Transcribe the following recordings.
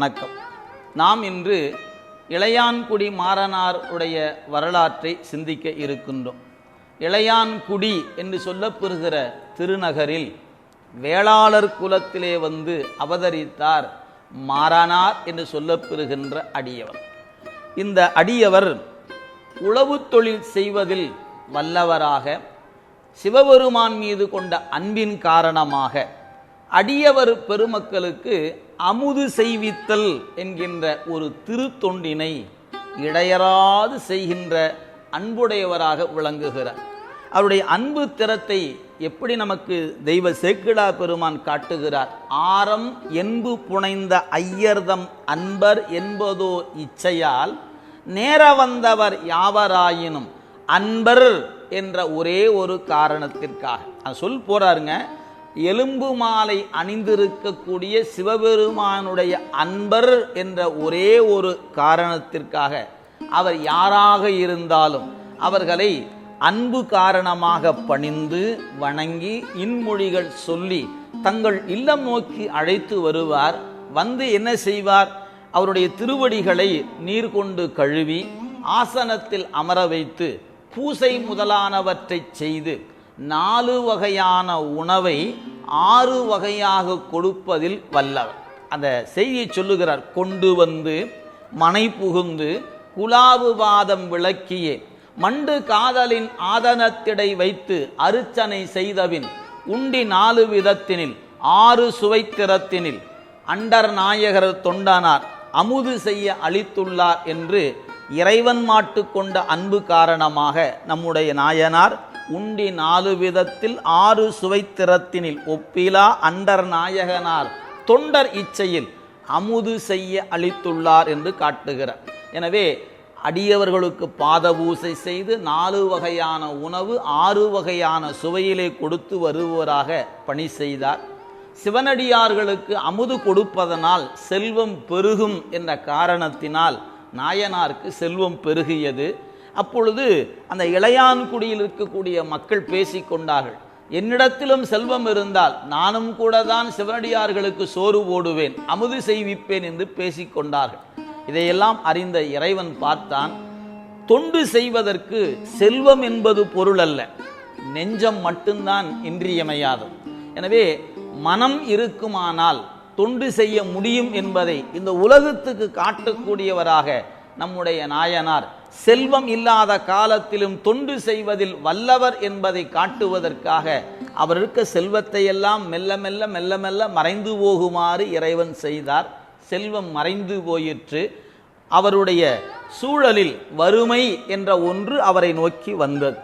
வணக்கம். நாம் இன்று இளையான்குடி மாறனார் உடைய வரலாற்றை சிந்திக்க இருக்கின்றோம். இளையான்குடி என்று சொல்லப்பெறுகிற திருநகரில் வேளாளர் குலத்திலே வந்து அவதரித்தார் மாறனார் என்று சொல்லப்பெறுகின்ற அடியவர். இந்த அடியவர் உளவு தொழில் செய்வதில் வல்லவராக சிவபெருமான் மீது கொண்ட அன்பின் காரணமாக அடியவர் பெருமக்களுக்கு அமுது செய்வித்தல் என்கின்ற ஒரு திருத்தொண்டினை இடையராது செய்கின்ற அன்புடையவராக விளங்குகிறார். அவருடைய அன்பு திறத்தை எப்படி நமக்கு தெய்வ சேக்கிழா பெருமான் காட்டுகிறார்? ஆரம் என்பு புனைந்த ஐயர்தம் அன்பர் என்பதோ இச்சையால் நேர வந்தவர் யாவராயினும் அன்பர் என்ற ஒரே ஒரு காரணத்திற்காக. சொல் போறாருங்க. எலும்பு மாலை அணிந்திருக்கக்கூடிய சிவபெருமானுடைய அன்பர் என்ற ஒரே ஒரு காரணத்திற்காக அவர் யாராக இருந்தாலும் அவர்களை அன்பு காரணமாக பணிந்து வணங்கி இன்மொழிகள் சொல்லி தங்கள் இல்லம் நோக்கி அழைத்து வருவார். வந்து என்ன செய்வார்? அவருடைய திருவடிகளை நீர் கொண்டு கழுவி ஆசனத்தில் அமர வைத்து பூசை முதலானவற்றை செய்து நாலு வகையான உணவை ஆறு வகையாக கொடுப்பதில் வல்லவர். அந்த செய்தியை சொல்லுகிறார். கொண்டு வந்து மனை புகுந்து குலாவு வாதம் விளக்கியே மண்டு காதலின் ஆதனத்திடை வைத்து அருச்சனை செய்தபின் உண்டி நாலு விதத்தினில் ஆறு சுவைத்திறத்தினில் அண்டர் நாயகர் தொண்டனார் அமுது செய்ய அளித்துள்ளார் என்று இறைவன் மாட்டு கொண்ட அன்பு காரணமாக நம்முடைய நாயனார் உண்டி நாலு விதத்தில் ஆறு சுவைத்திறத்தினில் ஒப்பிலா அண்டர் நாயகனார் தொண்டர் இச்சையில் அமுது செய்ய அளித்துள்ளார் என்று காட்டுகிறார். எனவே அடியவர்களுக்கு பாதபூசை செய்து நாலு வகையான உணவு ஆறு வகையான சுவையிலே கொடுத்து வருவராக பணி செய்தார். சிவனடியார்களுக்கு அமுது கொடுப்பதனால் செல்வம் பெருகும் என்ற காரணத்தினால் நாயனாருக்கு செல்வம் பெருகியது. அப்பொழுது அந்த இளையான்குடியில் இருக்கக்கூடிய மக்கள் பேசிக்கொண்டார்கள். என்னிடத்திலும் செல்வம் இருந்தால் நானும் கூட தான் சிவனடியார்களுக்கு சோறு போடுவேன் அமுது செய்விப்பேன் என்று பேசிக்கொண்டார்கள். இதையெல்லாம் அறிந்த இறைவன் பார்த்தான் தொண்டு செய்வதற்கு செல்வம் என்பது பொருள் அல்ல நெஞ்சம் மட்டும்தான் இன்றியமையாதது. எனவே மனம் இருக்குமானால் தொண்டு செய்ய முடியும் என்பதை இந்த உலகத்துக்கு காட்டக்கூடியவராக நம்முடைய நாயனார் செல்வம் இல்லாத காலத்திலும் தொண்டு செய்வதில் வல்லவர் என்பதை காட்டுவதற்காக அவர் இருக்க செல்வத்தை எல்லாம் மெல்ல மெல்ல மெல்ல மெல்ல மறைந்து போகுமாறு இறைவன் செய்தார். செல்வம் மறைந்து போயிற்று. அவருடைய சூழலில் வறுமை என்ற ஒன்று அவரை நோக்கி வந்தது.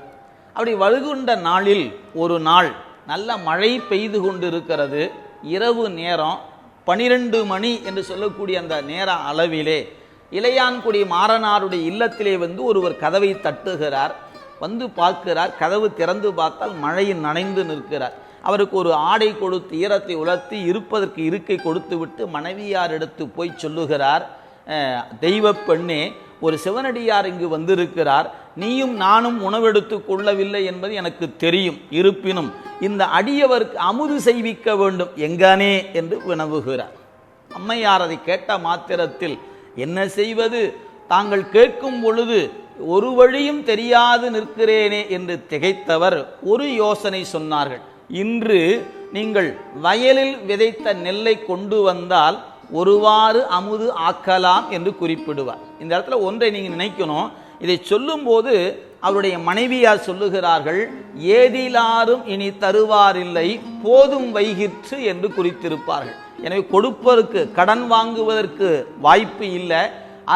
அப்படி வருகின்ற நாளில் ஒரு நாள் நல்ல மழை பெய்து கொண்டிருக்கிறது. இரவு நேரம் பனிரெண்டு மணி என்று சொல்லக்கூடிய அந்த நேர அளவிலே இளையான்குடி மாறனாருடைய இல்லத்திலே வந்து ஒருவர் கதவை தட்டுகிறார் வந்து பார்க்கிறார் கதவு திறந்து பார்த்தால் மழையில் நனைந்து நிற்கிறார். அவருக்கு ஒரு ஆடை கொடுத்து ஈரத்தை உலர்த்தி இருப்பதற்கு இருக்கை கொடுத்து விட்டு மனைவியார் எடுத்து போய் சொல்லுகிறார் தெய்வ பெண்ணே ஒரு சிவனடியார் இங்கு வந்திருக்கிறார். நீயும் நானும் உணவெடுத்து கொள்ளவில்லை என்பது எனக்கு தெரியும். இருப்பினும் இந்த அடியவருக்கு அமுது செய்விக்க வேண்டும். எங்கனே? என்று வினவுகிறார். அம்மையார் அதை கேட்ட மாத்திரத்தில் என்ன செய்வது? தாங்கள் கேட்கும் பொழுது ஒரு வழியும் தெரியாது நிற்கிறேனே என்று திகைத்தவர் ஒரு யோசனை சொன்னார்கள். இன்று நீங்கள் வயலில் விதைத்த நெல்லை கொண்டு வந்தால் ஒருவாறு அமுது ஆக்கலாம் என்று குறிப்பிடுவார். இந்த இடத்துல ஒன்றை நீங்கள் நினைக்கணும். இதை சொல்லும்போது அவருடைய மனைவியார் சொல்லுகிறார்கள் ஏதிலாரும் இனி தருவாரில்லை போதும் வைகிற்று என்று குறித்திருப்பார்கள். எனவே கொடுப்பதற்கு கடன் வாங்குவதற்கு வாய்ப்பு இல்லை.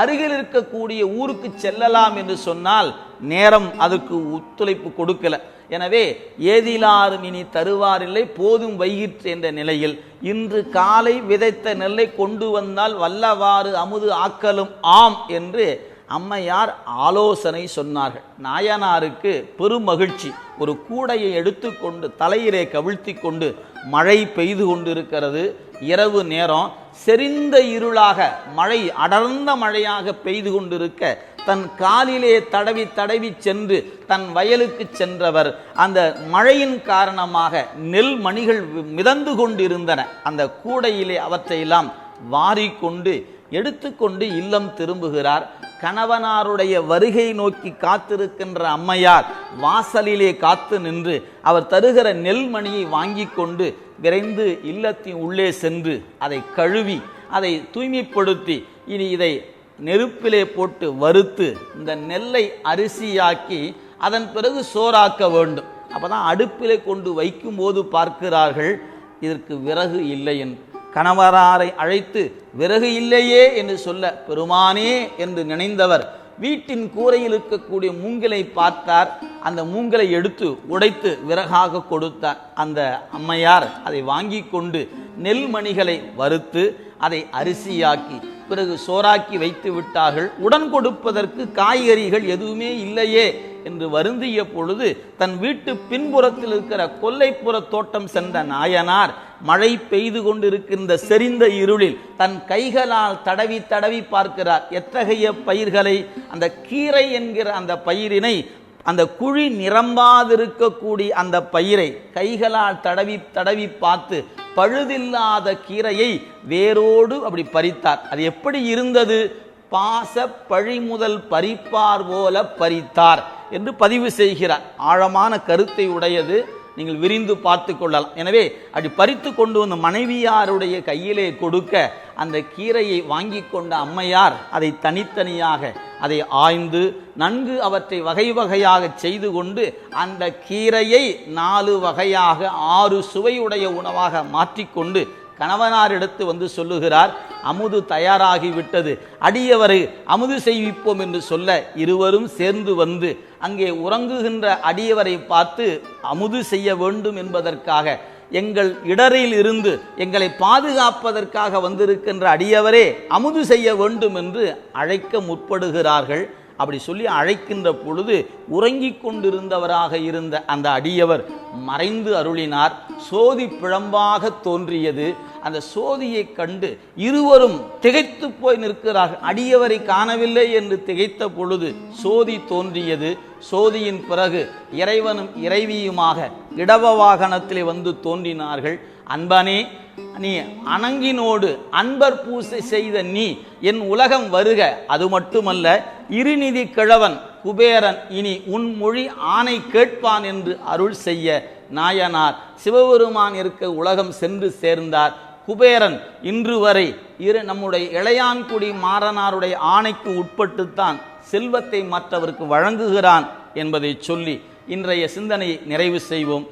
அருகில் இருக்கக்கூடிய ஊருக்கு செல்லலாம் என்று சொன்னால் நேரம் அதுக்கு ஒத்துழைப்பு கொடுக்கல. எனவே ஏதிலாரும் இனி தருவாரில்லை போதும் வைகிற்று என்ற நிலையில். இன்று காலை விதைத்த நெல்லை கொண்டு வந்தால் வல்லவாறு அமுது ஆக்கலும் ஆம் என்று அம்மையார் ஆலோசனை சொன்னார்கள். நாயனாருக்கு பெரும் மகிழ்ச்சி. ஒரு கூடையை எடுத்துக்கொண்டு தலையிலே கவிழ்த்தி கொண்டு மழை பெய்து கொண்டிருக்கிறது. இரவு நேரம் செறிந்த இருளாக மழை அடர்ந்த மழையாக பெய்து கொண்டிருக்க தன் காலிலே தடவி தடவி சென்று தன் வயலுக்கு சென்றவர். அந்த மழையின் காரணமாக நெல் மணிகள் மிதந்து கொண்டிருந்தன. அந்த கூடையிலே அவற்றையெல்லாம் வாரிக்கொண்டு எடுத்துக்கொண்டு இல்லம் திரும்புகிறார். கணவனாருடைய வருகை நோக்கி காத்திருக்கின்ற அம்மையார் வாசலிலே காத்து நின்று அவர் தருகிற நெல்மணியை வாங்கி கொண்டு விரைந்து இல்லத்தின் உள்ளே சென்று அதை கழுவி அதை தூய்மைப்படுத்தி இனி இதை நெருப்பிலே போட்டு வறுத்து இந்த நெல்லை அரிசியாக்கி அதன் பிறகு சோறாக்க வேண்டும். அப்போதான் அடுப்பிலே கொண்டு வைக்கும்போது பார்க்கிறார்கள் இதற்கு விறகு இல்லை என்று. கணவராரை அழைத்து விறகு இல்லையே என்று சொல்ல பெருமானே என்று நினைந்தவர் வீட்டின் கூரையில் இருக்கக்கூடிய மூங்கிலை பார்த்தார். அந்த மூங்கலை எடுத்து உடைத்து விறகாக கொடுத்தார். அந்த அம்மையார் அதை வாங்கி கொண்டு நெல்மணிகளை வறுத்து அதை அரிசியாக்கி பிறகு சோறாக்கி வைத்து விட்டார்கள். உடன் கொடுப்பதற்கு காய்கறிகள் எதுவுமே இல்லையே என்று வருந்திய பொழுது தன் வீட்டு பின்புறத்தில் இருக்கிற கொல்லைப்புற தோட்டம் சென்ற நாயனார் மழை பெய்து கொண்டிருக்கின்ற செறிந்த இருளில் தன் கைகளால் தடவி தடவி பார்க்கிறார். எத்தகைய பயிர்களை? அந்த கீரை என்கிற அந்த பயிரினை அந்த குழி நிரம்பாதிருக்கக்கூடிய அந்த பயிரை கைகளால் தடவி தடவி பார்த்து பழுதில்லாத கீரையை வேரோடு அப்படி பறித்தார். அது எப்படி இருந்தது? பாச பழிமுதல் பறிப்பார் போல பறித்தார் என்று பதிவு செய்கிறார். ஆழமான கருத்தை உடையது நீங்கள் விரிந்து பார்த்து கொள்ளலாம். எனவே அப்படி பறித்து கொண்டு வந்த மனைவியாருடைய கையிலே கொடுக்க அந்த கீரையை வாங்கி கொண்ட அம்மையார் அதை தனித்தனியாக அதை ஆய்ந்து நன்கு அவற்றை வகை வகையாக செய்து கொண்டு அந்த கீரையை நாலு வகையாக ஆறு சுவையுடைய உணவாக மாற்றிக்கொண்டு கணவனார் எடுத்து வந்து சொல்லுகிறார் அமுது தயாராகிவிட்டது அடியவரை அமுது செய்விப்போம் என்று சொல்ல இருவரும் சேர்ந்து வந்து அங்கே உறங்குகின்ற அடியவரை பார்த்து அமுது செய்ய வேண்டும் என்பதற்காக எங்கள் இடரில் இருந்து எங்களை பாதுகாப்பதற்காக வந்திருக்கின்ற அடியவரே அமுது செய்ய வேண்டும் என்று அழைக்க முற்படுகிறார்கள். அப்படி சொல்லி அழைக்கின்ற பொழுது உறங்கிக் கொண்டிருந்தவராக இருந்த அந்த அடியவர் மறைந்து அருளினார். சோதி பிழம்பாக தோன்றியது. அந்த சோதியை கண்டு இருவரும் திகைத்து போய் நிற்கிறார்கள். அடியவரை காணவில்லை என்று திகைத்த பொழுது சோதி தோன்றியது. சோதியின் பிறகு இறைவனும் இறைவியுமாக இடவ வாகனத்திலே வந்து தோன்றினார்கள். அன்பனே நீ அணங்கினோடு அன்பர் பூசை செய்த நீ என் உலகம் வருக. அது மட்டுமல்ல இருநிதி கிழவன் குபேரன் இனி உன் மொழி ஆணை கேட்பான் என்று அருள் செய்ய நாயனார். சிவபெருமான் இருக்க உலகம் சென்று சேர்ந்தார். குபேரன் இன்று வரை இரு நம்முடைய இளையான்குடி மாறனாருடைய ஆணைக்கு உட்பட்டுத்தான் செல்வத்தை மற்றவருக்கு வழங்குகிறான் என்பதை சொல்லி இன்றைய சிந்தனையை நிறைவு செய்வோம்.